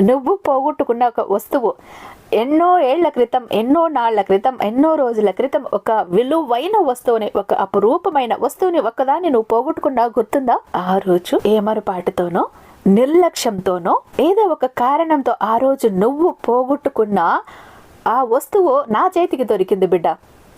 నువ్వు పోగొట్టుకున్న ఒక వస్తువు ఎన్నో ఏళ్ళ క్రితం ఎన్నో నాళ్ళ క్రితం ఎన్నో రోజుల క్రితం ఒక విలువైన వస్తువుని ఒక అపురూపమైన వస్తువుని ఒకదాన్ని నువ్వు పోగొట్టుకున్నా గుర్తుందా? ఆ రోజు ఏమరుపాటుతోనో నిర్లక్ష్యంతోనో ఏదో ఒక కారణంతో ఆ రోజు నువ్వు పోగొట్టుకున్న ఆ వస్తువు నా చేతికి దొరికింది బిడ్డ.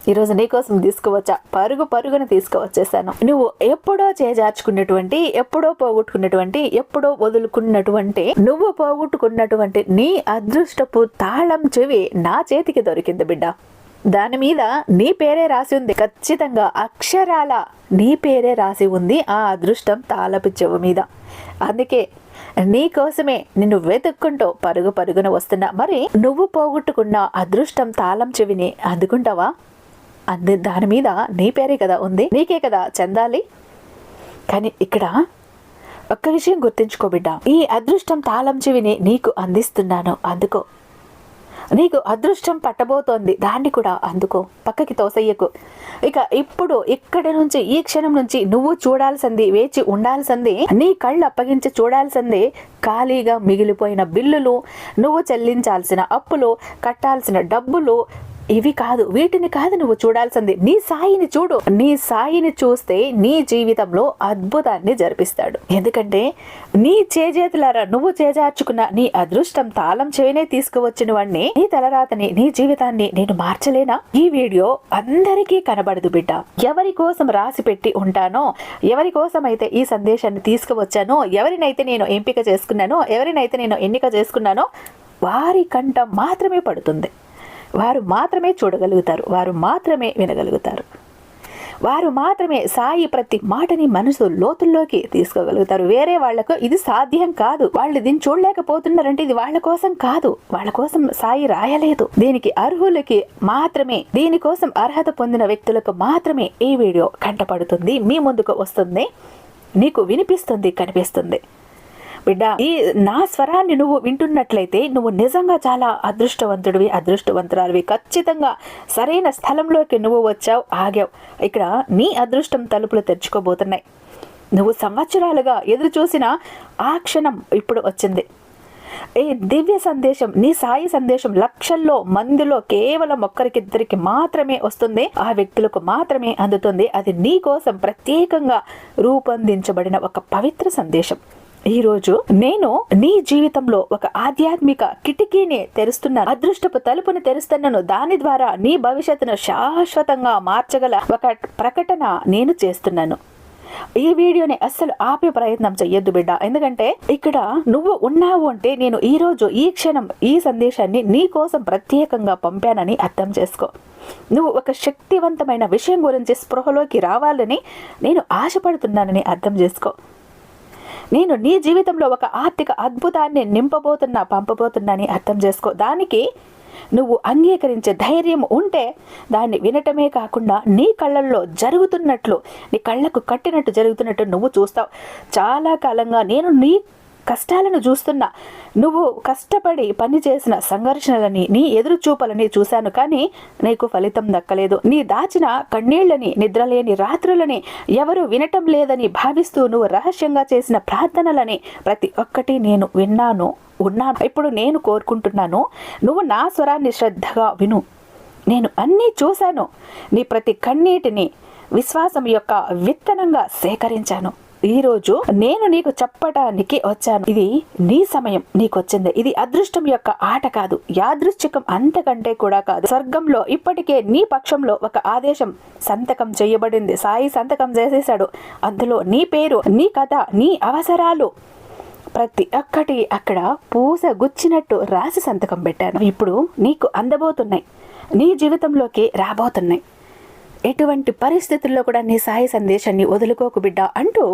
ఈరోజు నీకోసం తీసుకువచ్చా? పరుగు పరుగున తీసుకువచ్చేసాను. నువ్వు ఎప్పుడో చేజార్చుకున్నటువంటి ఎప్పుడో పోగొట్టుకున్నటువంటి ఎప్పుడో వదులుకున్నటువంటి నువ్వు పోగొట్టుకున్నటువంటి నీ అదృష్టపు తాళం చెవి నా చేతికి దొరికింది బిడ్డ. దాని మీద నీ పేరే రాసి ఉంది. ఖచ్చితంగా అక్షరాల నీ పేరే రాసి ఉంది ఆ అదృష్టం తాళపు చెవు మీద. అందుకే నీ కోసమే నిన్ను వెతుక్కుంటూ పరుగు పరుగున వస్తున్నా. మరి నువ్వు పోగొట్టుకున్న అదృష్టం తాళం చెవిని అందుకుంటావా? అంది. దాని మీద నీ పేరే కదా ఉంది నీకే కదా చెందాలి. కానీ ఇక్కడ ఒక్క విషయం గుర్తుంచుకో బిడ్డ. ఈ అదృష్టం తాళం చెవిని నీకు అందిస్తున్నాను. అందుకో. నీకు అదృష్టం పట్టబోతోంది. దాన్ని కూడా అందుకో. పక్కకి తోసయ్యకు ఇక ఇప్పుడు ఇక్కడి నుంచి ఈ క్షణం నుంచి నువ్వు చూడాల్సింది వేచి ఉండాల్సింది నీ కళ్ళు అప్పగించి చూడాల్సింది ఖాళీగా మిగిలిపోయిన బిల్లులు నువ్వు చెల్లించాల్సిన అప్పులు కట్టాల్సిన డబ్బులు ఇవి కాదు వీటిని కాదు నువ్వు చూడాల్సింది. నీ సాయిని చూడు. నీ సాయిని చూస్తే నీ జీవితంలో అద్భుతాన్ని జరిపిస్తాడు. ఎందుకంటే నీ చేజేతులారా నువ్వు చేజార్చుకున్న నీ అదృష్టం తాళం చేయనే తీసుకువచ్చిన వాడిని నీ తలరాతని నీ జీవితాన్ని నేను మార్చలేనా? ఈ వీడియో అందరికీ కనబడదు బిడ్డ. ఎవరి కోసం రాసి పెట్టి ఉంటానో ఎవరి కోసం అయితే ఈ సందేశాన్ని తీసుకువచ్చానో ఎవరినైతే నేను ఎంపిక చేసుకున్నానో ఎవరినైతే నేను ఎన్నిక చేసుకున్నానో వారి కంట మాత్రమే పడుతుంది. వారు మాత్రమే చూడగలుగుతారు. వారు మాత్రమే వినగలుగుతారు. వారు మాత్రమే సాయి ప్రతి మాటని మనసు లోతుల్లోకి తీసుకోగలుగుతారు. వేరే వాళ్ళకు ఇది సాధ్యం కాదు. వాళ్ళు దీన్ని చూడలేకపోతున్నారంటే ఇది వాళ్ళ కోసం కాదు. వాళ్ళ కోసం సాయి రాయలేదు. దీనికి అర్హులకి మాత్రమే దీనికోసం అర్హత పొందిన వ్యక్తులకు మాత్రమే ఈ వీడియో కంటపడుతుంది. మీ ముందుకు వస్తుంది. నీకు వినిపిస్తుంది కనిపిస్తుంది. బిడ్డ ఈ నా స్వరాన్ని నువ్వు వింటున్నట్లయితే నువ్వు నిజంగా చాలా అదృష్టవంతుడివి అదృష్టవంతురాలివి. ఖచ్చితంగా సరైన స్థలంలోకి నువ్వు వచ్చావు ఆగావు. ఇక్కడ నీ అదృష్టం తలుపులు తెరుచుకోబోతున్నాయి. నువ్వు సంవత్సరాలుగా ఎదురు చూసిన ఆ క్షణం ఇప్పుడు వచ్చింది. ఏ దివ్య సందేశం నీ సాయి సందేశం లక్షల్లో మందిలో కేవలం ఒక్కరికిద్దరికి మాత్రమే వస్తుంది. ఆ వ్యక్తులకు మాత్రమే అందుతుంది. అది నీ కోసం ప్రత్యేకంగా రూపొందించబడిన ఒక పవిత్ర సందేశం. ఈరోజు నేను నీ జీవితంలో ఒక ఆధ్యాత్మిక కిటికీని తెరుస్తున్నాను అదృష్టపు తలుపుని తెరుస్తున్నాను. దాని ద్వారా నీ భవిష్యత్తును శాశ్వతంగా మార్చగల ఒక ప్రకటన నేను చేస్తున్నాను. ఈ వీడియోని అస్సలు ఆపే ప్రయత్నం చెయ్యొద్దు బిడ్డ. ఎందుకంటే ఇక్కడ నువ్వు ఉన్నావు అంటే నేను ఈ రోజు ఈ క్షణం ఈ సందేశాన్ని నీ కోసం ప్రత్యేకంగా పంపానని అర్థం చేసుకో. నువ్వు ఒక శక్తివంతమైన విషయం గురించి స్పృహలోకి రావాలని నేను ఆశపడుతున్నానని అర్థం చేసుకో. నేను నీ జీవితంలో ఒక ఆర్థిక అద్భుతాన్ని నింపబోతున్నా పంపబోతున్నాని అర్థం చేసుకో. దానికి నువ్వు అంగీకరించే ధైర్యం ఉంటే దాన్ని వినటమే కాకుండా నీ కళ్ళల్లో జరుగుతున్నట్లు నీ కళ్ళకు కట్టినట్టు జరుగుతున్నట్టు నువ్వు చూస్తావు. చాలా కాలంగా నేను నీ కష్టాలను చూస్తున్నా నువ్వు కష్టపడి పని చేసిన సంఘర్షణలని నీ ఎదురు చూపలని చూశాను కానీ నీకు ఫలితం దక్కలేదు. నీ దాచిన కన్నీళ్ళని నిద్రలేని రాత్రులని ఎవరు వినటం లేదని భావిస్తూ నువ్వు రహస్యంగా చేసిన ప్రార్థనలని ప్రతి ఒక్కటి నేను విన్నాను ఉన్నాను. ఇప్పుడు నేను కోరుకుంటున్నాను నువ్వు నా స్వరాన్ని శ్రద్ధగా విను. నేను అన్నీ చూశాను. నీ ప్రతి కన్నీటిని విశ్వాసం యొక్క విత్తనంగా సేకరించాను. ఈరోజు నేను నీకు చెప్పటానికి వచ్చాను. ఇది నీ సమయం నీకు వచ్చింది. ఇది అదృష్టం యొక్క ఆట కాదు. యాదృశ్చికం అంతకంటే కూడా కాదు. స్వర్గంలో ఇప్పటికే నీ పక్షంలో ఒక ఆదేశం సంతకం చేయబడింది. సాయి సంతకం చేసేశాడు. అందులో నీ పేరు నీ కథ నీ అవసరాలు ప్రతి ఒక్కటి అక్కడ పూస గుచ్చినట్టు రాసి సంతకం పెట్టాను. ఇప్పుడు నీకు అందబోతున్నాయి. నీ జీవితంలోకి రాబోతున్నాయి. ఎటువంటి పరిస్థితుల్లో కూడా నీ సాయి సందేశాన్ని వదులుకోకు బిడ్డ అంటూ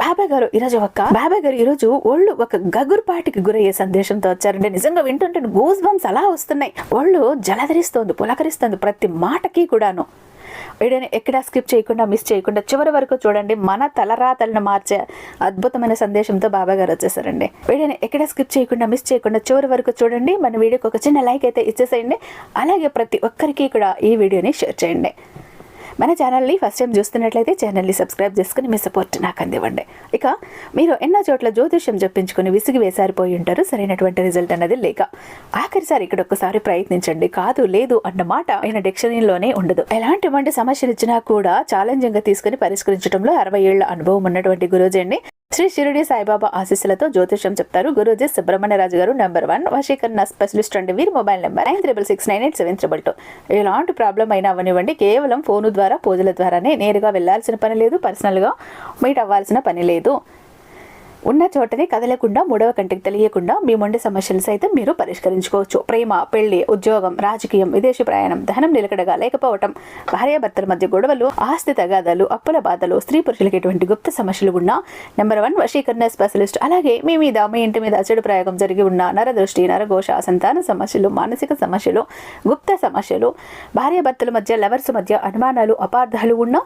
బాబాయ్ గారు ఈరోజు ఒక బాబాయ్ గారు ఈరోజు ఒళ్ళు ఒక గగురుపాటికి గురయ్యే సందేశంతో వచ్చారండి నిజంగా వింటుంటే గూస్ బంప్స్ అలా వస్తున్నాయి. ఒళ్ళు జలధరిస్తోంది పులకరిస్తోంది ప్రతి మాటకి కూడాను. వీడియోని ఎక్కడ స్కిప్ చేయకుండా మిస్ చేయకుండా చివరి వరకు చూడండి. మన తలరాతలను మార్చే అద్భుతమైన సందేశంతో బాబా గారు వచ్చేసారండి. వీడియోని ఎక్కడ స్కిప్ చేయకుండా మిస్ చేయకుండా చివరి వరకు చూడండి. మన వీడియోకి ఒక చిన్న లైక్ అయితే ఇచ్చేసేయండి. అలాగే ప్రతి ఒక్కరికి కూడా ఈ వీడియోని షేర్ చేయండి. మన ఛానల్ని ఫస్ట్ టైం చూస్తున్నట్లయితే ఛానల్ని సబ్స్క్రైబ్ చేసుకుని మీ సపోర్ట్ నాకు అందివ్వండి. ఇక మీరు ఎన్నో చోట్ల జ్యోతిష్యం చెప్పించుకుని విసిగి వేసారిపోయి ఉంటారు. సరైనటువంటి రిజల్ట్ అన్నది లేక ఆఖరిసారి ఇక్కడ ఒక్కసారి ప్రయత్నించండి. కాదు లేదు అన్న మాట ఆయన డిక్షనరీలోనే ఉండదు. ఎలాంటి సమస్యలు ఇచ్చినా కూడా ఛాలెంజింగ్గా తీసుకుని పరిష్కరించడంలో అరవై ఏళ్ళ అనుభవం ఉన్నటువంటి గురూజీ అండి శ్రీ షిరిడి సాయిబాబా ఆశీస్సులతో జ్యోతిష్యం చెప్తారు గురూజీ సుబ్రహ్మణ్యరాజు గారు నెంబర్ వన్ వశీకరణ స్పెషలిస్ట్ అండి వీరి mobile number nine triple six nine eight seven triple two ఎలాంటి ప్రాబ్లం అయినా అవనివ్వండి. కేవలం ఫోను ద్వారా పూజల ద్వారానే నేరుగా వెళ్ళాల్సిన పని లేదు పర్సనల్గా మీట్ అవ్వాల్సిన పని లేదు. ఉన్న చోటనే కదలకుండా మూడవ కంటికి తెలియకుండా మీ మొండి సమస్యలు సైతం మీరు పరిష్కరించుకోవచ్చు. ప్రేమ పెళ్ళి ఉద్యోగం రాజకీయం విదేశీ ప్రయాణం ధనం నిలకడగా లేకపోవటం భార్యాభర్తల మధ్య గొడవలు ఆస్తి తగాదాలు అప్పుల బాధలు స్త్రీ పురుషులకి ఎటువంటి గుప్త సమస్యలు ఉన్నా నెంబర్ వన్ వశీకరణ స్పెషలిస్ట్ అలాగే మీ మీద మీ ఇంటి మీద చెడు ప్రయోగం జరిగి ఉన్న నరదృష్టి నరఘోష సంతాన సమస్యలు మానసిక సమస్యలు గుప్త సమస్యలు భార్యాభర్తల మధ్య లవర్స్ మధ్య అనుమానాలు అపార్థాలు ఉన్న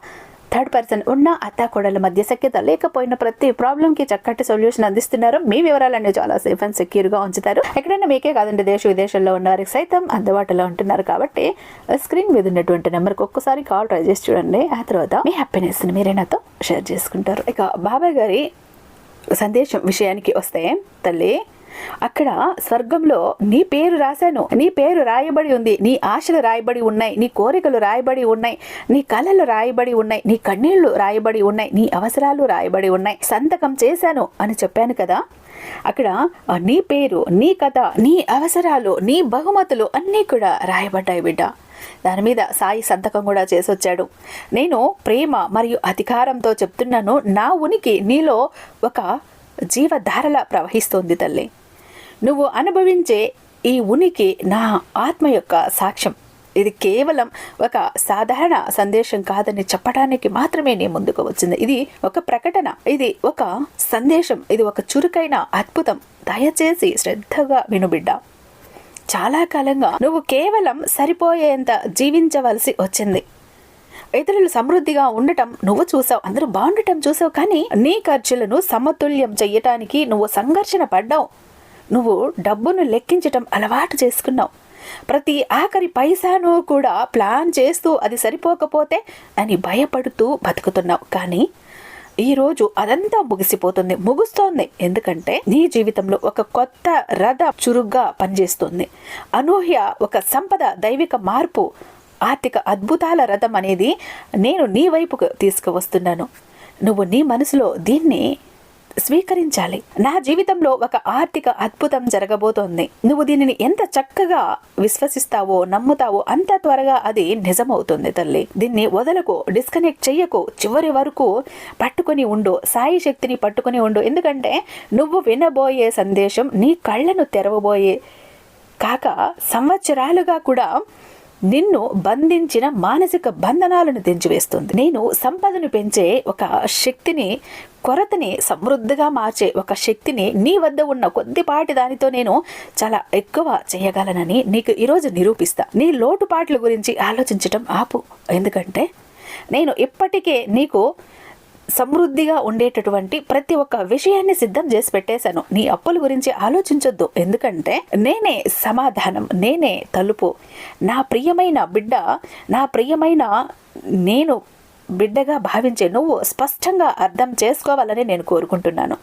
థర్డ్ పర్సన్ ఉన్న అత్తాకోడల మధ్య సఖ్యత లేకపోయిన ప్రతి ప్రాబ్లంకి చక్కటి సొల్యూషన్ అందిస్తున్నారు. మీ వివరాలన్నీ చాలా సేఫ్ అండ్ సెక్యూర్గా ఉంచుతారు. ఎక్కడైనా మీకే కాదండి దేశ విదేశాల్లో ఉన్న వారికి సైతం అందుబాటులో ఉంటున్నారు కాబట్టి స్క్రీన్ మీద ఉన్నటువంటి నెంబర్కి ఒక్కసారి కాల్ ట్రై చేసి చూడండి. ఆ తర్వాత మీ హ్యాపీనెస్ని మీరే నాతో షేర్ చేసుకుంటారు. ఇక బాబాయ్ గారి సందేశం విషయానికి వస్తే తల్లి అక్కడ స్వర్గంలో నీ పేరు రాశాను. నీ పేరు రాయబడి ఉంది. నీ ఆశలు రాయబడి ఉన్నాయి. నీ కోరికలు రాయబడి ఉన్నాయి. నీ కళలు రాయబడి ఉన్నాయి. నీ కన్నీళ్ళు రాయబడి ఉన్నాయి. నీ అవసరాలు రాయబడి ఉన్నాయి. సంతకం చేశాను అని చెప్పాను కదా? అక్కడ నీ పేరు నీ కథ నీ అవసరాలు నీ బహుమతులు అన్నీ కూడా రాయబడ్డాయి బిడ్డ. దాని మీద సాయి సంతకం కూడా చేసొచ్చాడు. నేను ప్రేమ మరియు అధికారంతో చెప్తున్నాను. నా ఉనికి నీలో ఒక జీవధారలా ప్రవహిస్తోంది తల్లి. నువ్వు అనుభవించే ఈ ఉనికి నా ఆత్మ యొక్క సాక్ష్యం. ఇది కేవలం ఒక సాధారణ సందేశం కాదని చెప్పడానికి మాత్రమే నేను ముందుకు వచ్చింది. ఇది ఒక ప్రకటన ఇది ఒక సందేశం ఇది ఒక చురుకైన అద్భుతం. దయచేసి శ్రద్ధగా వినుబిడ్డ చాలా కాలంగా నువ్వు కేవలం సరిపోయేంత జీవించవలసి వచ్చింది. ఇతరులు సమృద్ధిగా ఉండటం నువ్వు చూసావు అందరూ బాగుండటం చూసావు కానీ నీ ఖర్చులను సమతుల్యం చెయ్యటానికి నువ్వు సంఘర్షణ పడ్డావు. నువ్వు డబ్బును లెక్కించటం అలవాటు చేసుకున్నావు. ప్రతి ఆఖరి పైసాను కూడా ప్లాన్ చేస్తూ అది సరిపోకపోతే అని భయపడుతూ బతుకుతున్నావు. కానీ ఈరోజు అదంతా ముగిసిపోతుంది ముగుస్తోంది. ఎందుకంటే నీ జీవితంలో ఒక కొత్త రథ చురుగ్గా పనిచేస్తుంది. అనూహ్య ఒక సంపద దైవిక మార్పు ఆర్థిక అద్భుతాల రథం అనేది నేను నీ వైపుకు తీసుకువస్తున్నాను. నువ్వు నీ మనసులో దీన్ని స్వీకరించాలి. నా జీవితంలో ఒక ఆర్థిక అద్భుతం జరగబోతోంది. నువ్వు దీనిని ఎంత చక్కగా విశ్వసిస్తావో నమ్ముతావో అంత త్వరగా అది నిజమవుతుంది తల్లి. దీన్ని వదలకు డిస్కనెక్ట్ చెయ్యకు చివరి వరకు పట్టుకుని ఉండు సాయి శక్తిని పట్టుకుని ఉండు. ఎందుకంటే నువ్వు వినబోయే సందేశం నీ కళ్ళను తెరవబోయే కాక సంవత్సరాలుగా కూడా నిన్ను బంధించిన మానసిక బంధనాలను తెంచివేస్తుంది. నేను సంపదను పెంచే ఒక శక్తిని కొరతని సమృద్ధిగా మార్చే ఒక శక్తిని నీ వద్ద ఉన్న కొద్దిపాటి దానితో నేను చాలా ఎక్కువ చేయగలనని నీకు ఈరోజు నిరూపిస్తా. నీ లోటుపాట్ల గురించి ఆలోచించటం ఆపు. ఎందుకంటే నేను ఇప్పటికే నీకు సమృద్ధిగా ఉండేటటువంటి ప్రతి ఒక్క విషయాన్ని సిద్ధం చేసి పెట్టేశాను. నీ అప్పుల గురించి ఆలోచించొద్దు. ఎందుకంటే నేనే సమాధానం నేనే తలుపు. నా ప్రియమైన బిడ్డ నా ప్రియమైన నేను బిడ్డగా భావించే నువ్వు స్పష్టంగా అర్థం చేసుకోవాలని నేను కోరుకుంటున్నాను.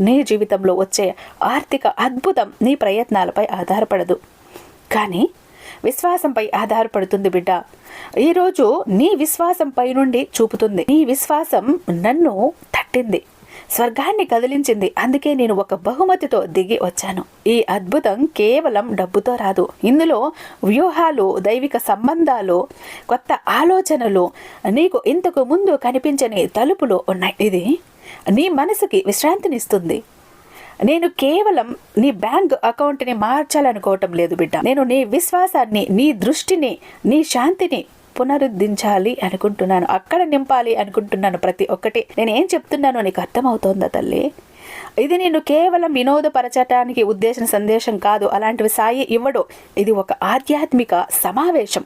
నీ జీవితంలో వచ్చే ఆర్థిక అద్భుతం నీ ప్రయత్నాలపై ఆధారపడదు. కానీ విశ్వాసంపై ఆధారపడుతుంది బిడ్డ. ఈరోజు నీ విశ్వాసం పై నుండి చూపుతుంది. నీ విశ్వాసం నన్ను తట్టింది. స్వర్గాన్ని కదిలించింది. అందుకే నేను ఒక బహుమతితో దిగి వచ్చాను. ఈ అద్భుతం కేవలం డబ్బుతో రాదు. ఇందులో వ్యూహాలు దైవిక సంబంధాలు కొత్త ఆలోచనలు నీకు ఇంతకు ముందు కనిపించని తలుపులు ఉన్నాయి. ఇది నీ మనసుకి విశ్రాంతినిస్తుంది. నేను కేవలం నీ బ్యాంక్ అకౌంట్ని మార్చాలనుకోవటం లేదు బిడ్డ. నేను నీ విశ్వాసాన్ని నీ దృష్టిని నీ శాంతిని పునరుద్ధరించాలి అనుకుంటున్నాను. అక్కడ నింపాలి అనుకుంటున్నాను ప్రతి ఒక్కటి. నేను ఏం చెప్తున్నానో నీకు అర్థమవుతోందా తల్లి? ఇది నేను కేవలం వినోదపరచటానికి ఉద్దేశించిన సందేశం కాదు. అలాంటివి సాయి ఇవ్వడు. ఇది ఒక ఆధ్యాత్మిక సమావేశం.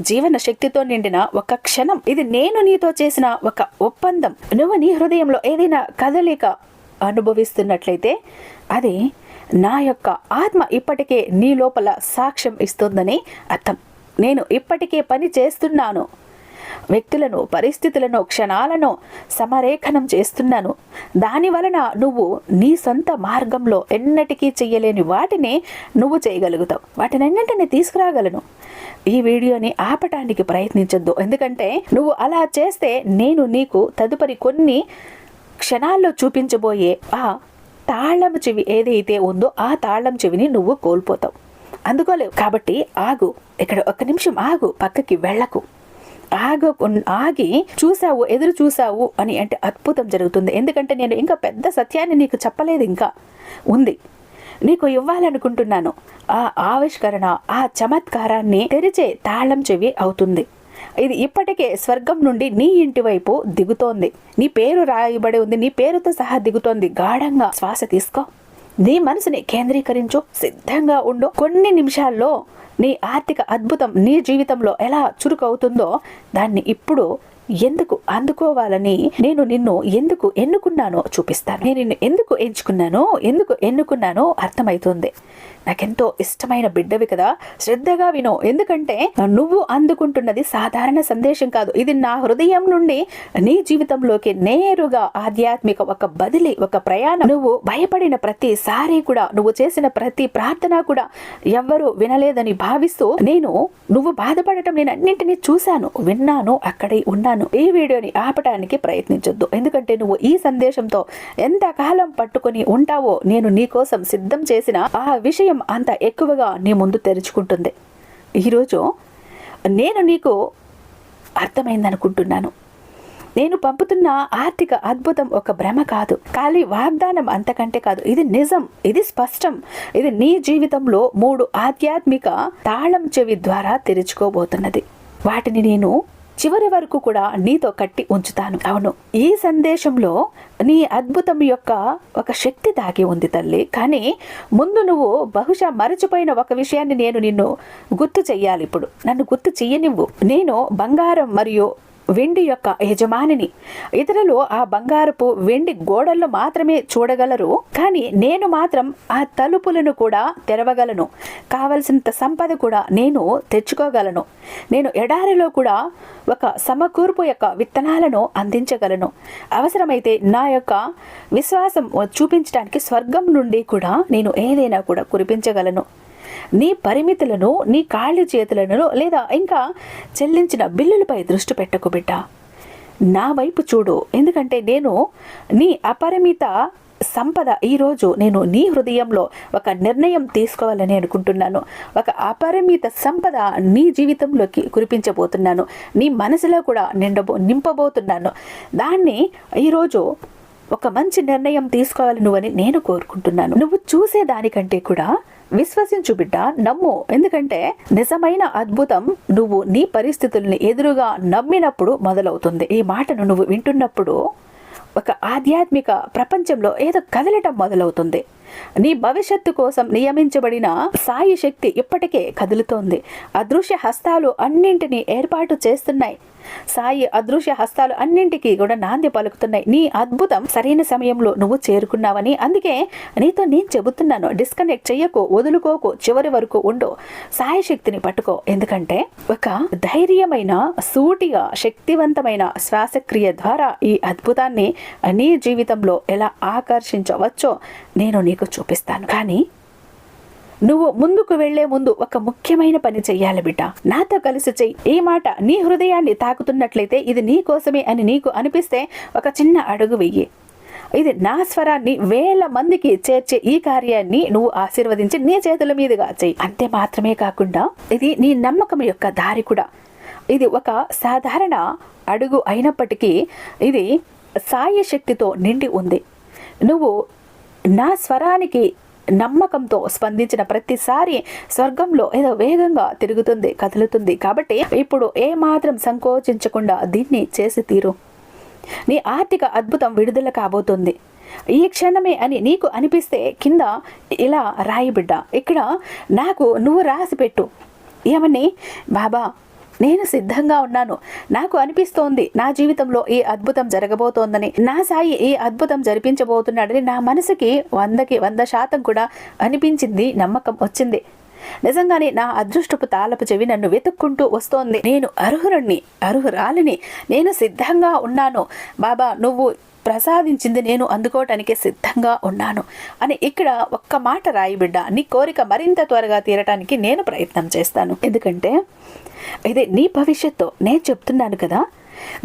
జీవన శక్తితో నిండిన ఒక క్షణం. ఇది నేను నీతో చేసిన ఒక ఒప్పందం. నువ్వు నీ హృదయంలో ఏదైనా కదలిక అనుభవిస్తున్నట్లయితే అది నా యొక్క ఆత్మ ఇప్పటికే నీ లోపల సాక్ష్యం ఇస్తుందని అర్థం. నేను ఇప్పటికే పని చేస్తున్నాను. వ్యక్తులను పరిస్థితులను క్షణాలను సమరేఖనం చేస్తున్నాను. దాని వలన నువ్వు నీ సొంత మార్గంలో ఎన్నటికీ చెయ్యలేని వాటిని నువ్వు చేయగలుగుతావు. వాటినన్నింటినీ తీసుకురాగలను. ఈ వీడియోని ఆపటానికి ప్రయత్నించొద్దు. ఎందుకంటే నువ్వు అలా చేస్తే నేను నీకు తదుపరి కొన్ని క్షణాల్లో చూపించబోయే ఆ తాళం చెవి ఏదైతే ఉందో ఆ తాళం చెవిని నువ్వు కోల్పోతావు. అందుకోలేవు కాబట్టి ఆగు. ఇక్కడ ఒక నిమిషం ఆగు పక్కకి వెళ్ళకు. ఆగ ఆగి చూసావు ఎదురు చూసావు అని అంటే అద్భుతం జరుగుతుంది. ఎందుకంటే నేను ఇంకా పెద్ద సత్యాన్ని నీకు చెప్పలేదు ఇంకా. ఉంది. నీకు ఇవ్వాలనుకుంటున్నాను. ఆ ఆవిష్కరణ ఆ చమత్కారాన్ని తెరిచే తాళం చెవి అవుతుంది. ఇది ఇప్పటికే స్వర్గం నుండి నీ ఇంటి వైపు దిగుతోంది. నీ పేరు రాయబడి ఉంది. నీ పేరుతో సహా దిగుతోంది. గాఢంగా శ్వాస తీసుకో. నీ మనసుని కేంద్రీకరించు. సిద్ధంగా ఉండు. కొన్ని నిమిషాల్లో నీ ఆర్థిక అద్భుతం నీ జీవితంలో ఎలా చురుకవుతుందో దాన్ని ఇప్పుడు ఎందుకు అందుకోవాలని నేను నిన్ను ఎందుకు ఎన్నుకున్నానో చూపిస్తాను. నేను నిన్ను ఎందుకు ఎంచుకున్నానో ఎందుకు ఎన్నుకున్నానో అర్థమవుతుంది నాకెంతో ఇష్టమైన బిడ్డవి కదా. శ్రద్ధగా వినో. ఎందుకంటే నువ్వు అందుకుంటున్నది సాధారణ సందేశం కాదు. ఇది నా హృదయం నుండి నీ జీవితంలోకి నేరుగా ఆధ్యాత్మిక ఒక బదిలీ ఒక ప్రయాణం. నువ్వు భయపడిన ప్రతిసారి కూడా నువ్వు చేసిన ప్రతి ప్రార్థన కూడా ఎవ్వరు వినలేదని భావిస్తూ నేను నువ్వు బాధపడటం నేను అన్నింటినీ చూశాను విన్నాను అక్కడే చెప్తున్నాను. ఈ వీడియోని ఆపటానికి ప్రయత్నించొద్దు. ఎందుకంటే నువ్వు ఈ సందేశంతో ఎంత కాలం పట్టుకొని ఉంటావో నేను నీ కోసం సిద్ధం చేసిన ఆ విషయం అంత ఎక్కువగా నీ ముందు తెరుచుకుంటుంది. ఈరోజు నేను నీకు అర్థమైందనుకుంటున్నాను. నేను పంపుతున్న ఆర్థిక అద్భుతం ఒక భ్రమ కాదు. ఖాళీ వాగ్దానం అంతకంటే కాదు. ఇది నిజం ఇది స్పష్టం. ఇది నీ జీవితంలో మూడు ఆధ్యాత్మిక తాళం చెవి ద్వారా తెరుచుకోబోతున్నది. వాటిని నేను చివరి వరకు కూడా నీతో కట్టి ఉంచుతాను. అవును ఈ సందేశంలో నీ అద్భుతం యొక్క ఒక శక్తి దాగి ఉంది తల్లి. కానీ ముందు నువ్వు బహుశా మరచిపోయిన ఒక విషయాన్ని నేను నిన్ను గుర్తు చెయ్యాలి ఇప్పుడు. నన్ను గుర్తు చెయ్యనివ్వు. నేను బంగారం మరియు వెండి యొక్క యజమానిని. ఇతరులు ఆ బంగారపు వెండి గోడల్లో మాత్రమే చూడగలరు కానీ నేను మాత్రం ఆ తలుపులను కూడా తెరవగలను. కావలసినంత సంపద కూడా నేను తెచ్చుకోగలను. నేను ఎడారిలో కూడా ఒక సమకూర్పు యొక్క విత్తనాలను అందించగలను. అవసరమైతే నా యొక్క విశ్వాసం చూపించడానికి స్వర్గం నుండి కూడా నేను ఏదైనా కూడా కురిపించగలను. నీ పరిమితులను నీ కాళ్ళు చేతులను లేదా ఇంకా చెల్లించిన బిల్లులపై దృష్టి పెట్టకు బిడ్డ. నా వైపు చూడు ఎందుకంటే నేను నీ అపరిమిత సంపద ఈరోజు నేను నీ హృదయంలో ఒక నిర్ణయం తీసుకోవాలని అనుకుంటున్నాను. ఒక అపరిమిత సంపద నీ జీవితంలోకి కురిపించబోతున్నాను. నీ మనసులో కూడా నిండబో నింపబోతున్నాను. దాన్ని ఈరోజు ఒక మంచి నిర్ణయం తీసుకోవాలి నువ్వని నేను కోరుకుంటున్నాను. నువ్వు చూసే దానికంటే కూడా విశ్వసించు బిడ్డ నమ్ము. ఎందుకంటే నిజమైన అద్భుతం నువ్వు నీ పరిస్థితుల్ని ఎదురుగా నమ్మినప్పుడు మొదలవుతుంది. ఈ మాటను నువ్వు వింటున్నప్పుడు ఒక ఆధ్యాత్మిక ప్రపంచంలో ఏదో కదలటం మొదలవుతుంది. నీ భవిష్యత్తు కోసం నియమించబడిన సాయి శక్తి ఇప్పటికే కదులుతోంది. అదృశ్య హస్తాలు అన్నింటినీ ఏర్పాటు చేస్తున్నాయి. సాయి అదృశ్య హస్తాలు అన్నింటికీ కూడా నాంది పలుకుతున్నాయి. నీ అద్భుతం సరైన సమయంలో నువ్వు చేరుకున్నావని. అందుకే నీతో నేను చెబుతున్నాను. డిస్కనెక్ట్ చెయ్యకు వదులుకోకు చివరి వరకు ఉండు. సాయి శక్తిని పట్టుకో. ఎందుకంటే ఒక ధైర్యమైన సూటిగా శక్తివంతమైన శ్వాసక్రియ ద్వారా ఈ అద్భుతాన్ని నీ జీవితంలో ఎలా ఆకర్షించవచ్చో నేను నీకు చూపిస్తాను. కానీ నువ్వు ముందుకు వెళ్ళే ముందు ఒక ముఖ్యమైన పని చెయ్యాలి బిడ్డ. నాతో కలిసి చెయ్యి. ఈ మాట నీ హృదయాన్ని తాకుతున్నట్లయితే ఇది నీ కోసమే అని నీకు అనిపిస్తే ఒక చిన్న అడుగు వెయ్యి. ఇది నా స్వరాన్ని వేల మందికి చేర్చే ఈ కార్యాన్ని నువ్వు ఆశీర్వదించి నీ చేతుల మీదుగా చెయ్యి. అంతే మాత్రమే కాకుండా ఇది నీ నమ్మకం యొక్క దారి కూడా. ఇది ఒక సాధారణ అడుగు అయినప్పటికీ ఇది సాయశక్తితో నిండి ఉంది. నువ్వు నా స్వరానికి నమ్మకంతో స్పందించిన ప్రతిసారి స్వర్గంలో ఏదో వేగంగా తిరుగుతుంది కదులుతుంది. కాబట్టి ఇప్పుడు ఏమాత్రం సంకోచించకుండా దీన్ని చేసి తీరు. నీ ఆర్థిక అద్భుతం విడుదల కాబోతుంది. ఈ క్షణమే అని నీకు అనిపిస్తే కింద ఇలా రాయి బిడ్డ ఇక్కడ నాకు నువ్వు రాసి పెట్టు. ఏమని? బాబా నేను సిద్ధంగా ఉన్నాను. నాకు అనిపిస్తోంది నా జీవితంలో ఈ అద్భుతం జరగబోతోందని. నా సాయి ఈ అద్భుతం జరిపించబోతున్నాడని నా మనసుకి వందకి వంద శాతం కూడా అనిపించింది నమ్మకం వచ్చింది. నిజంగానే నా అదృష్టపు తాళపు చెవి నన్ను వెతుక్కుంటూ వస్తోంది. నేను అర్హురుణ్ణి అర్హురాలిని నేను సిద్ధంగా ఉన్నాను. బాబా నువ్వు ప్రసాదించింది నేను అందుకోవటానికి సిద్ధంగా ఉన్నాను అని ఇక్కడ ఒక్క మాట రాయి బిడ్డ. నీ కోరిక మరింత త్వరగా తీరటానికి నేను ప్రయత్నం చేస్తాను. ఎందుకంటే ఇది నీ భవిష్యత్తు నేను చెప్తున్నాను కదా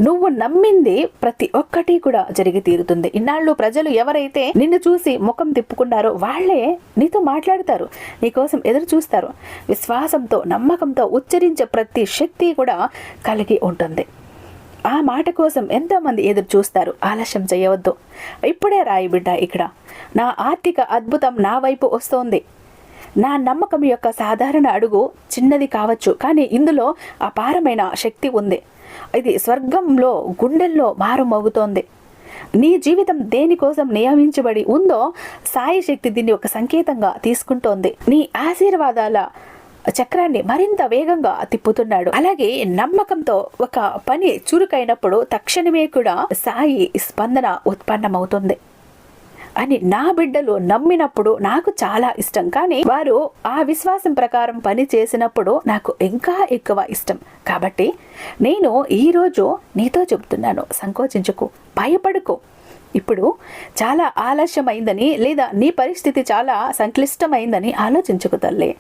నువ్వు నమ్మింది ప్రతి ఒక్కటి కూడా జరిగి తీరుతుంది. ఇన్నాళ్ళు ప్రజలు ఎవరైతే నిన్ను చూసి ముఖం తిప్పుకున్నారో వాళ్ళే నీతో మాట్లాడతారు నీకోసం ఎదురు చూస్తారు. విశ్వాసంతో నమ్మకంతో ఉచ్చరించే ప్రతి శక్తి కూడా కలిగి ఉంటుంది. ఆ మాట కోసం ఎంతోమంది ఎదురు చూస్తారు. ఆలస్యం చేయవద్దు. ఇప్పుడే రాయి బిడ్డ ఇక్కడ. నా ఆర్థిక అద్భుతం నా వైపు వస్తోంది. నా నమ్మకం యొక్క సాధారణ అడుగు చిన్నది కావచ్చు కానీ ఇందులో అపారమైన శక్తి ఉంది. ఇది స్వర్గంలో గుండెల్లో మారుమోగుతోంది. నీ జీవితం దేనికోసం నియమించబడి ఉందో సాయి శక్తి దీన్ని ఒక సంకేతంగా తీసుకుంటోంది. నీ ఆశీర్వాదాల చక్రాన్ని మరింత వేగంగా తిప్పుతున్నాడు. అలాగే నమ్మకంతో ఒక పని చురుకైనప్పుడు తక్షణమే కూడా సాయి స్పందన ఉత్పన్నమవుతుంది. అని నా బిడ్డలు నమ్మినప్పుడు నాకు చాలా ఇష్టం. కానీ వారు ఆ విశ్వాసం ప్రకారం పని చేసినప్పుడు నాకు ఇంకా ఎక్కువ ఇష్టం. కాబట్టి నేను ఈరోజు నీతో చెబుతున్నాను. సంకోచించుకు భయపడుకో. ఇప్పుడు చాలా ఆలస్యమైందని లేదా నీ పరిస్థితి చాలా సంక్లిష్టమైందని ఆలోచించుకు తల్లి.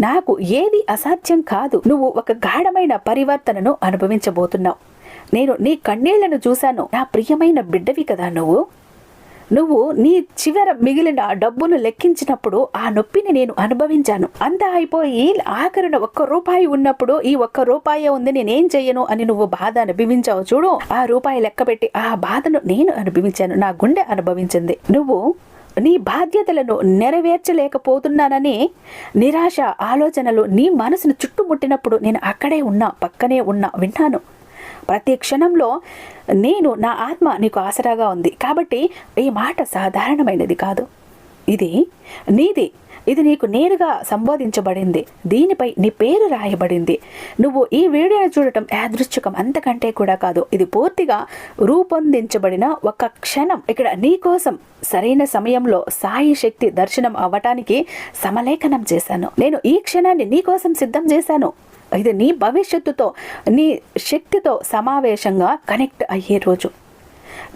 నాకు ఏది అసాధ్యం కాదు. నువ్వు ఒక గాఢమైన పరివర్తనను అనుభవించబోతున్నావు. నేను నీ కన్నీళ్ళను చూశాను. నా ప్రియమైన బిడ్డవి కదా నువ్వు. నువ్వు నీ చివర మిగిలిన డబ్బును లెక్కించినప్పుడు ఆ నొప్పిని నేను అనుభవించాను. అంతా అయిపోయి ఆఖరిన ఒక్క రూపాయి ఉన్నప్పుడు ఈ ఒక్క రూపాయి ఉంది నేనేం చెయ్యను అని నువ్వు బాధ అనుభవించావు చూడు. ఆ రూపాయి లెక్క పెట్టి ఆ బాధను నేను అనుభవించాను. నా గుండె అనుభవించింది. నువ్వు నీ బాధ్యతలను నెరవేర్చలేకపోతున్నానని నిరాశ ఆలోచనలు నీ మనసును చుట్టుముట్టినప్పుడు నేను అక్కడే ఉన్నా పక్కనే ఉన్నా విన్నాను ప్రతి క్షణంలో నేను నా ఆత్మ నీకు ఆసరాగా ఉంది. కాబట్టి ఈ మాట సాధారణమైనది కాదు. ఇది నీది. ఇది నీకు నేరుగా సంబోధించబడింది. దీనిపై నీ పేరు రాయబడింది. నువ్వు ఈ వీడియోను చూడటం యాదృశ్చికం అంతకంటే కూడా కాదు. ఇది పూర్తిగా రూపొందించబడిన ఒక క్షణం. ఇక్కడ నీ కోసం సరైన సమయంలో సాయి శక్తి దర్శనం అవ్వటానికి సమలేఖనం చేశాను. నేను ఈ క్షణాన్ని నీ కోసం సిద్ధం చేశాను. ఇది నీ భవిష్యత్తుతో నీ శక్తితో సమావేశంగా కనెక్ట్ అయ్యే రోజు.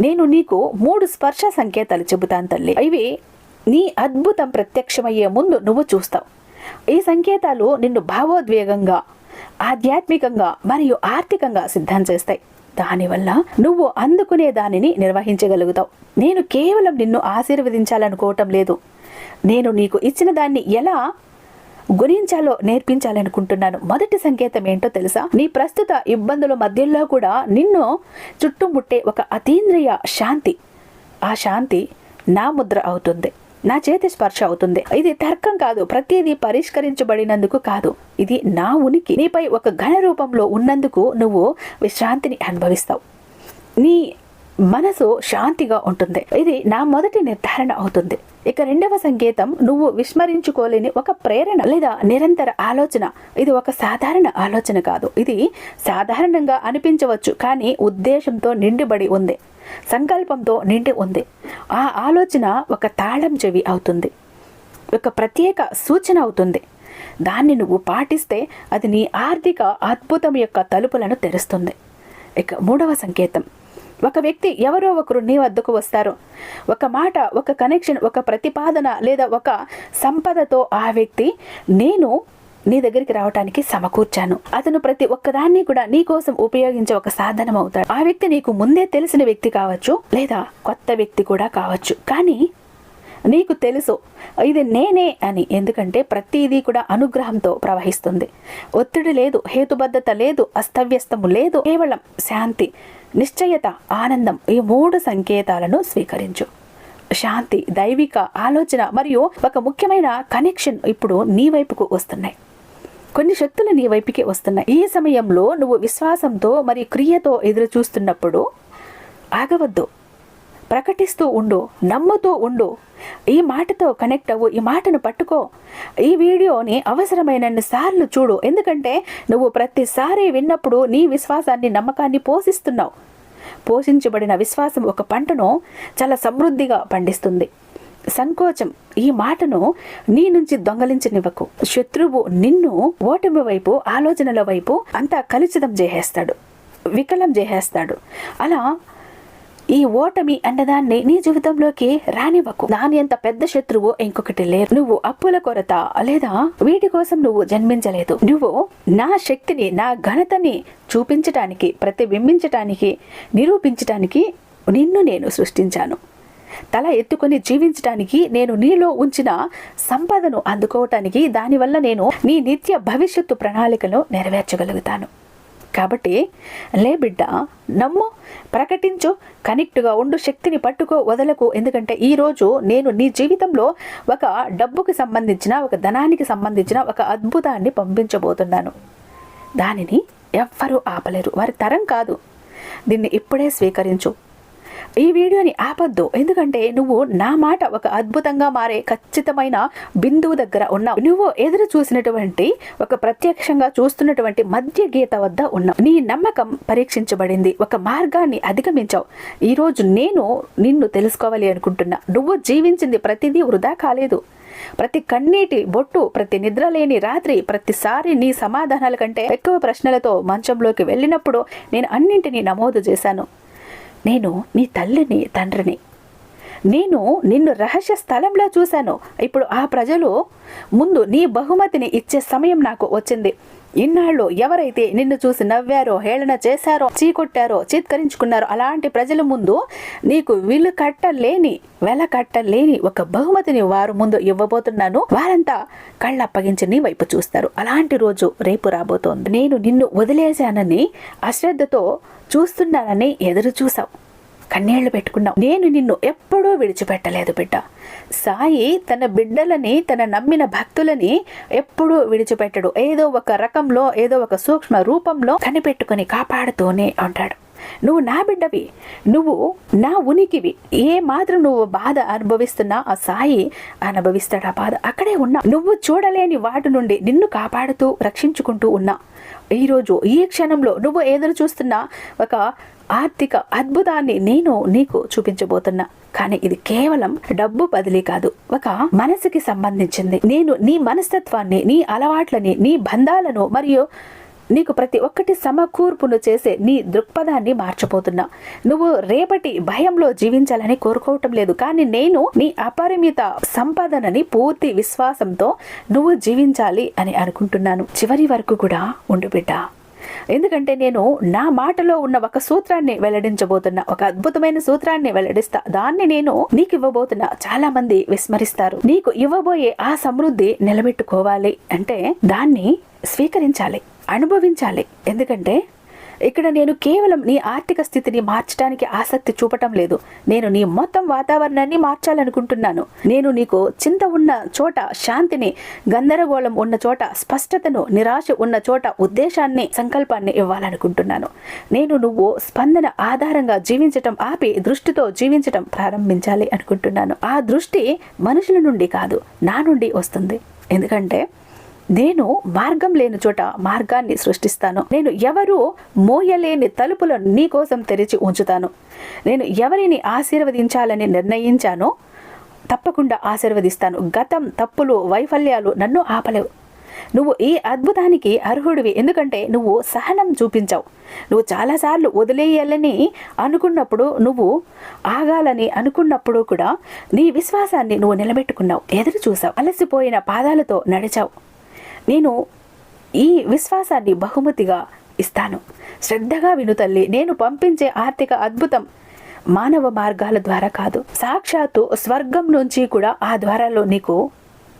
నేను నీకు మూడు స్పర్శ సంకేతాలు చెబుతాను తల్లి. ఇవి నీ అద్భుతం ప్రత్యక్షమయ్యే ముందు నువ్వు చూస్తావు. ఈ సంకేతాలు నిన్ను భావోద్వేగంగా ఆధ్యాత్మికంగా మరియు ఆర్థికంగా సిద్ధం చేస్తాయి. దానివల్ల నువ్వు అందుకునే దానిని నిర్వహించగలుగుతావు. నేను కేవలం నిన్ను ఆశీర్వదించాలనుకోవటం లేదు. నేను నీకు ఇచ్చిన దాన్ని ఎలా గురించాలో నేర్పించాలనుకుంటున్నాను. మొదటి సంకేతం ఏంటో తెలుసా? నీ ప్రస్తుత ఇబ్బందుల మధ్యలో కూడా నిన్ను చుట్టుముట్టే ఒక అతీంద్రియ శాంతి. ఆ శాంతి నా ముద్ర అవుతుంది. నా చేతి స్పర్శ అవుతుంది. ఇది తర్కం కాదు. ప్రతిదీ పరిష్కరించబడినందుకు కాదు. ఇది నా ఉనికి. నీపై ఒక ఘన రూపంలో ఉన్నందుకు నువ్వు విశ్రాంతిని అనుభవిస్తావు. నీ మనసు శాంతిగా ఉంటుంది. ఇది నా మొదటి నిర్ధారణ అవుతుంది. ఇక రెండవ సంకేతం నువ్వు విస్మరించుకోలేని ఒక ప్రేరణ లేదా నిరంతర ఆలోచన. ఇది ఒక సాధారణ ఆలోచన కాదు. ఇది సాధారణంగా అనిపించవచ్చు కానీ ఉద్దేశంతో నిండిబడి ఉంది. సంకల్పంతో నిండి ఉంది. ఆ ఆలోచన ఒక తాళం చెవి అవుతుంది. ఒక ప్రత్యేక సూచన అవుతుంది. దాన్ని నువ్వు పాటిస్తే అది నీ ఆర్థిక అద్భుతం యొక్క తలుపులను తెరుస్తుంది. ఇక మూడవ సంకేతం. ఒక వ్యక్తి ఎవరో ఒకరు నీ వద్దకు వస్తారు. ఒక మాట ఒక కనెక్షన్ ఒక ప్రతిపాదన లేదా ఒక సంపదతో ఆ వ్యక్తి నేను నీ దగ్గరికి రావడానికి సమకూర్చాను. అతను ప్రతి ఒక్కదాన్ని కూడా నీ కోసం ఉపయోగించే ఒక సాధనం అవుతాడు ఆ వ్యక్తి నీకు ముందే తెలిసిన వ్యక్తి కావచ్చు లేదా కొత్త వ్యక్తి కూడా కావచ్చు. కానీ నీకు తెలుసు. ఇది నేనే అని. ఎందుకంటే ప్రతిదీ కూడా అనుగ్రహంతో ప్రవహిస్తుంది. ఒత్తిడి లేదు హేతుబద్ధత లేదు అస్తవ్యస్తము లేదు. కేవలం శాంతి నిశ్చయత ఆనందం ఈ మూడు సంకేతాలను స్వీకరించు. శాంతి దైవిక ఆలోచన మరియు ఒక ముఖ్యమైన కనెక్షన్ ఇప్పుడు నీ వైపుకు వస్తున్నాయి. కొన్ని శక్తులు నీ వైపుకి వస్తున్నాయి. ఈ సమయంలో నువ్వు విశ్వాసంతో మరియు క్రియతో ఎదురు చూస్తున్నప్పుడు ఆగవద్దు. ప్రకటిస్తూ ఉండు నమ్ముతూ ఉండు. ఈ మాటతో కనెక్ట్ అవ్వు ఈ మాటను పట్టుకో. ఈ వీడియోని అవసరమైనన్ని సార్లు చూడు. ఎందుకంటే నువ్వు ప్రతిసారి విన్నప్పుడు నీ విశ్వాసాన్ని నమ్మకాన్ని పోషిస్తున్నావు. పోషించబడిన విశ్వాసం ఒక పంటను చాలా సమృద్ధిగా పండిస్తుంది. సంకోచం ఈ మాటను నీ నుంచి దొంగలించనివ్వకు. శత్రువు నిన్ను ఓటమి వైపు ఆలోచనల వైపు అంతా కలుషితం చేసేస్తాడు. వికలం చేసేస్తాడు. అలా ఈ ఓటమి అన్నదాన్ని నీ జీవితంలోకి రానివ్వకు. దాని ఎంత పెద్ద శత్రువు ఇంకొకటి లేరు. నువ్వు అప్పుల కొరత లేదా వీటి కోసం నువ్వు జన్మించలేదు. నువ్వు నా శక్తిని నా ఘనతని చూపించటానికి ప్రతిబింబించటానికి నిరూపించటానికి నిన్ను నేను సృష్టించాను. తల ఎత్తుకొని జీవించడానికి నేను నీలో ఉంచిన సంపదను అందుకోవటానికి దానివల్ల నేను నీ నిత్య భవిష్యత్తు ప్రణాళికను నెరవేర్చగలుగుతాను. కాబట్టి లే బిడ్డ నమ్ము ప్రకటించు కనెక్ట్గా ఉండు శక్తిని పట్టుకో వదలకు. ఎందుకంటే ఈరోజు నేను నీ జీవితంలో ఒక డబ్బుకి సంబంధించిన ఒక ధనానికి సంబంధించిన ఒక అద్భుతాన్ని పంపించబోతున్నాను. దానిని ఎవ్వరూ ఆపలేరు. వారి తరం కాదు. దీన్ని ఇప్పుడే స్వీకరించు. ఈ వీడియోని ఆపద్దు. ఎందుకంటే నువ్వు నా మాట ఒక అద్భుతంగా మారే ఖచ్చితమైన బిందువు దగ్గర ఉన్నావు. నువ్వు ఎదురు చూసినటువంటి ఒక ప్రత్యక్షంగా చూస్తున్నటువంటి మధ్య గీత వద్ద ఉన్నావు. నీ నమ్మకం పరీక్షించబడింది. ఒక మార్గాన్ని అధిగమించావు. ఈరోజు నేను నిన్ను తెలుసుకోవాలి అనుకుంటున్నా. నువ్వు జీవించింది ప్రతిదీ వృధా కాలేదు. ప్రతి కన్నీటి బొట్టు ప్రతి నిద్ర లేని రాత్రి ప్రతిసారి నీ సమాధానాల కంటే ఎక్కువ ప్రశ్నలతో మంచంలోకి వెళ్ళినప్పుడు నేను అన్నింటినీ నమోదు చేశాను. నేను నీ తల్లిని తండ్రిని. నేను నిన్ను రహస్య స్థలంలో చూశాను. ఇప్పుడు ఆ ప్రజలు ముందు నీ బహుమతిని ఇచ్చే సమయం నాకు వచ్చింది. ఇన్నాళ్ళు ఎవరైతే నిన్ను చూసి నవ్వారో హేళన చేశారో చీకొట్టారో చీత్కరించుకున్నారో అలాంటి ప్రజల ముందు నీకు విలు కట్టలేని వెల కట్టలేని ఒక బహుమతిని వారు ముందు ఇవ్వబోతున్నాను. వారంతా కళ్ళప్పగించి నీ వైపు చూస్తారు. అలాంటి రోజు రేపు రాబోతోంది. నేను నిన్ను వదిలేశానని అశ్రద్ధతో చూస్తున్నానని ఎదురు చూసావు కన్నీళ్ళు పెట్టుకున్నావు. నేను నిన్ను ఎప్పుడూ విడిచిపెట్టలేదు బిడ్డ. సాయి తన బిడ్డలని తన నమ్మిన భక్తులని ఎప్పుడూ విడిచిపెట్టడు. ఏదో ఒక రకంలో ఏదో ఒక సూక్ష్మ రూపంలో కనిపెట్టుకుని కాపాడుతూనే ఉంటాడు. నువ్వు నా బిడ్డవి. నువ్వు నా ఉనికివి. ఏ మాత్రం నువ్వు బాధ అనుభవిస్తున్నా ఆ సాయి అనుభవిస్తాడు ఆ బాధ. అక్కడే ఉన్నా. నువ్వు చూడలేని వాటి నుండి నిన్ను కాపాడుతూ రక్షించుకుంటూ ఉన్నా. ఈరోజు ఈ క్షణంలో నువ్వు ఎదురు చూస్తున్న ఒక ఆర్థిక అద్భుతాన్ని నేను నీకు చూపించబోతున్నా. కానీ ఇది కేవలం డబ్బు బదిలీ కాదు. ఒక మనసుకి సంబంధించింది. నేను నీ మనస్తత్వాన్ని నీ అలవాట్లని నీ బంధాలను మరియు నీకు ప్రతి ఒక్కటి సమకూర్పును చేసే నీ దృక్పథాన్ని మార్చబోతున్నా. నువ్వు రేపటి భయంలో జీవించాలని కోరుకోవటం లేదు. కానీ నేను నీ అపరిమిత సంపాదనని పూర్తి విశ్వాసంతో నువ్వు జీవించాలి అని అనుకుంటున్నాను. చివరి వరకు కూడా ఉండు బిడ్డ. ఎందుకంటే నేను నా మాటలో ఉన్న ఒక సూత్రాన్ని వెల్లడించబోతున్నా ఒక అద్భుతమైన సూత్రాన్ని వెల్లడిస్తా. దాన్ని నేను నీకు ఇవ్వబోతున్నా చాలా మంది విస్మరిస్తారు. నీకు ఇవ్వబోయే ఆ సమృద్ధి నిలబెట్టుకోవాలి. అంటే దాన్ని స్వీకరించాలి అనుభవించాలి. ఎందుకంటే ఇక్కడ నేను కేవలం నీ ఆర్థిక స్థితిని మార్చడానికి ఆసక్తి చూపటం లేదు. నేను నీ మొత్తం వాతావరణాన్ని మార్చాలనుకుంటున్నాను. నేను నీకు చింత ఉన్న చోట శాంతిని గందరగోళం ఉన్న చోట స్పష్టతను నిరాశ ఉన్న చోట ఉద్దేశాన్ని సంకల్పాన్ని ఇవ్వాలనుకుంటున్నాను. నేను నువ్వు స్పందన ఆధారంగా జీవించటం ఆపి దృష్టితో జీవించటం ప్రారంభించాలి అనుకుంటున్నాను. ఆ దృష్టి మనుషుల నుండి కాదు నా నుండి వస్తుంది. ఎందుకంటే నేను మార్గం లేని చోట మార్గాన్ని సృష్టిస్తాను. నేను ఎవరు మోయలేని తలుపులను నీ కోసం తెరిచి ఉంచుతాను. నేను ఎవరిని ఆశీర్వదించాలని నిర్ణయించానో తప్పకుండా ఆశీర్వదిస్తాను. గతం తప్పులు వైఫల్యాలు నన్ను ఆపలేవు. నువ్వు ఈ అద్భుతానికి అర్హుడివి. ఎందుకంటే నువ్వు సహనం చూపించావు. నువ్వు చాలాసార్లు వదిలేయాలని అనుకున్నప్పుడు నువ్వు ఆగాలని అనుకున్నప్పుడు కూడా నీ విశ్వాసాన్ని నువ్వు నిలబెట్టుకున్నావు. ఎదురు చూసావు అలసిపోయిన పాదాలతో నడిచావు. నేను ఈ విశ్వాసాన్ని బహుమతిగా ఇస్తాను. శ్రద్ధగా విను తల్లి నేను పంపించే ఆర్థిక అద్భుతం మానవ మార్గాల ద్వారా కాదు. సాక్షాత్తు స్వర్గం నుంచి కూడా ఆ ద్వారాల్లో నీకు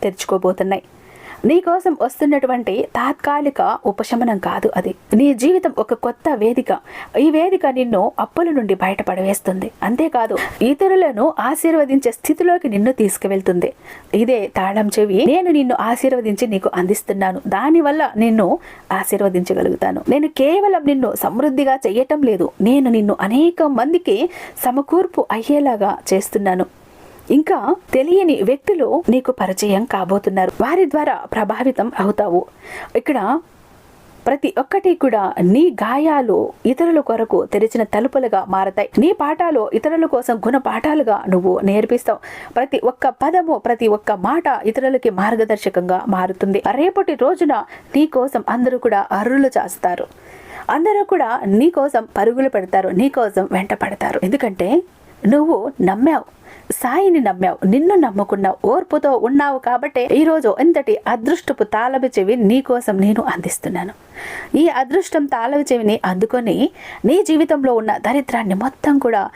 తెరుచుకోబోతున్నాయి. నీకోసం వస్తున్నటువంటి తాత్కాలిక ఉపశమనం కాదు అది. నీ జీవితం ఒక కొత్త వేదిక. ఈ వేదిక నిన్ను అప్పుల నుండి బయటపడవేస్తుంది. అంతేకాదు ఇతరులను ఆశీర్వదించే స్థితిలోకి నిన్ను తీసుకువెళ్తుంది. ఇదే తాళం చెవి. నేను నిన్ను ఆశీర్వదించి నీకు అందిస్తున్నాను. దానివల్ల నిన్ను ఆశీర్వదించగలుగుతాను. నేను కేవలం నిన్ను సమృద్ధిగా చెయ్యటం లేదు. నేను నిన్ను అనేక మందికి సమకూర్పు అయ్యేలాగా చేస్తున్నాను. ఇంకా తెలియని వ్యక్తులు నీకు పరిచయం కాబోతున్నారు. వారి ద్వారా ప్రభావితం అవుతావు. ఇక్కడ ప్రతి ఒక్కటి కూడా నీ గాయాలు ఇతరుల కొరకు తెరిచిన తలుపులుగా మారతాయి. నీ పాఠాలు ఇతరుల కోసం గుణ పాఠాలుగా నువ్వు నేర్పిస్తావు. ప్రతి ఒక్క పదము ప్రతి ఒక్క మాట ఇతరులకి మార్గదర్శకంగా మారుతుంది. రేపటి రోజున నీ కోసం అందరూ కూడా అర్రులు చేస్తారు. అందరూ కూడా నీ కోసం పరుగులు పెడతారు నీ కోసం వెంట పడతారు. ఎందుకంటే నువ్వు నమ్మావు. సాయిని నమ్మావు నిన్ను నమ్ముకున్నావు ఓర్పుతో ఉన్నావు కాబట్టే ఈరోజు ఇంతటి అదృష్టపు తాళపు చెవి నీకోసం నేను అందిస్తున్నాను. ఈ అదృష్టం తాళపు చెవిని అందుకొని నీ జీవితంలో ఉన్న దరిద్రాన్ని మొత్తం కూడా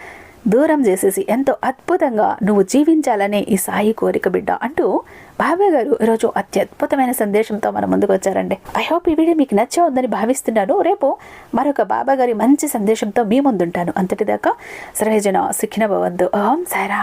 దూరం చేసేసి ఎంతో అద్భుతంగా నువ్వు జీవించాలనే ఈ సాయి కోరిక బిడ్డ అంటూ బాబాయ్ గారు ఈరోజు అత్యద్భుతమైన సందేశంతో మన ముందుకు వచ్చారండి. ఐ హోప్ ఈ వీడియో మీకు నచ్చే ఉందని భావిస్తున్నాను. రేపు మరొక బాబా గారి మంచి సందేశంతో మీ ముందుంటాను. అంతటిదాకా సర్వేజన సుఖిన భవంతు ఓం సారా